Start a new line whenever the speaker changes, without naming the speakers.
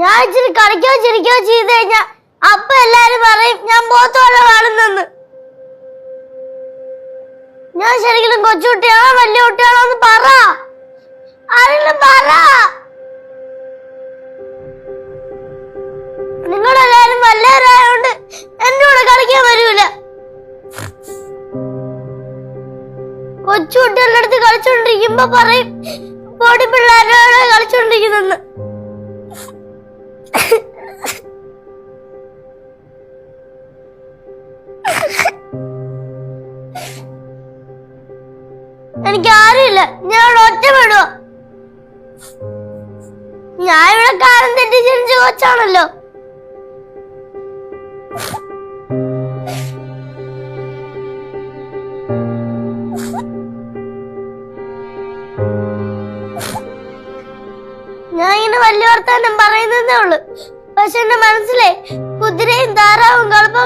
ഞാൻ ഇച്ചിരി കളിക്കോ ചിരിക്കോ ചെയ്ത് കഴിഞ്ഞാ അപ്പൊ എല്ലാരും പറയും ഞാൻ പോത്തോടെ വാടുന്നെന്ന്. ഞാൻ ശരിക്കും കൊച്ചുകുട്ടിയാണോ വലിയ കുട്ടിയാണോ എന്ന് പറ. ആരെങ്കിലും പറ. നിങ്ങളെല്ലാരും വല്ലവരായോണ്ട് എന്നോട് കളിക്കാൻ വരൂല. കൊച്ചുകുട്ടികളുടെ അടുത്ത് കളിച്ചോണ്ടിരിക്കുമ്പോ പറയും പൊടി പിള്ളേരോട് കളിച്ചോണ്ടിരിക്കുന്നെന്ന്. എനിക്ക് ആരുമില്ല ഞാൻ ഒറ്റ ഒറ്റപ്പെടുക ഞാൻ ഇവിടെ കാലം തെറ്റി ജനിച്ച കൊച്ചാണല്ലോ. ഞാൻ ഇങ്ങനെ വലിയ വർത്താനം പറയുന്നതേ ഉള്ളു. പക്ഷെ എന്റെ മനസ്സിലെ കുതിരയും താറാവും കളപ്പ